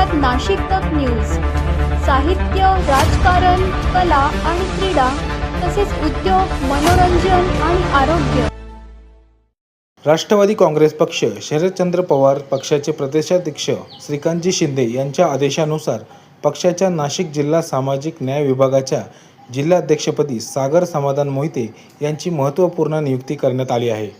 आहात नाशिक तक न्यूज. साहित्य राजकारण कला आणि क्रीडा तसेच उद्योग मनोरंजन आणि आरोग्य. राष्ट्रवादी काँग्रेस पक्ष शरदचंद्र पवार पक्षाचे प्रदेशाध्यक्ष श्रीकांतजी शिंदे यांच्या आदेशानुसार पक्षाच्या नाशिक जिल्हा सामाजिक न्याय विभागाच्या जिल्हाध्यक्षपदी सागर समाधान मोहिते यांची महत्त्वपूर्ण नियुक्ती करण्यात आली आहे.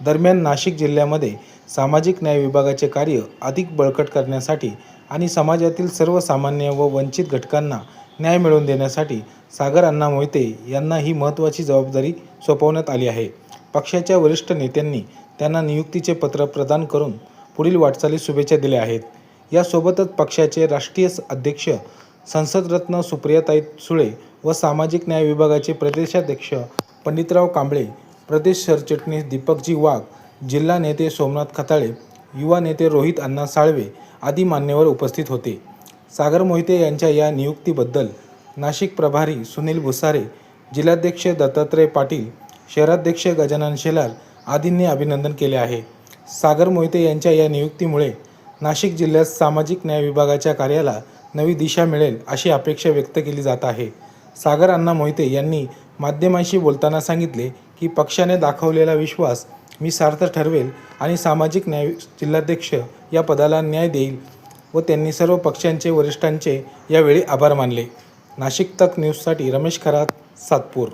दरम्यान नाशिक जिल्ह्यामध्ये सामाजिक न्याय विभागाचे कार्य अधिक बळकट करण्यासाठी आणि समाजातील सर्वसामान्य व वंचित घटकांना न्याय मिळवून देण्यासाठी सागर अण्णा मोहिते यांना ही महत्त्वाची जबाबदारी सोपवण्यात आली आहे. पक्षाच्या वरिष्ठ नेत्यांनी त्यांना नियुक्तीचे पत्र प्रदान करून पुढील वाटचालीस शुभेच्छा दिल्या आहेत. यासोबतच पक्षाचे राष्ट्रीय अध्यक्ष संसदरत्न सुप्रियाताई सुळे व सामाजिक न्याय विभागाचे प्रदेशाध्यक्ष पंडितराव कांबळे प्रदेश सरचिटणीस दीपकजी वाघ जिल्हा नेते सोमनाथ खताळे युवा नेते रोहित अण्णा साळवे आदी मान्यवर उपस्थित होते. सागर मोहिते यांच्या या नियुक्तीबद्दल नाशिक प्रभारी सुनील भुसारे जिल्हाध्यक्ष दत्तात्रय पाटील शहराध्यक्ष गजानन शेलार आदींनी अभिनंदन केले आहे. सागर मोहिते यांच्या या नियुक्तीमुळे नाशिक जिल्ह्यात सामाजिक न्याय विभागाच्या कार्याला नवी दिशा मिळेल अशी अपेक्षा व्यक्त केली जात आहे. सागर अण्णा मोहिते यांनी माध्यमांशी बोलताना सांगितले की पक्षाने दाखवलेला विश्वास मी सार्थ ठरवेल आणि सामाजिक न्याय जिल्हाध्यक्ष या पदाला न्याय देईल व त्यांनी सर्व पक्षांचे वरिष्ठांचे यावेळी आभार मानले. नाशिक तक न्यूजसाठी रमेश खरात सातपूर.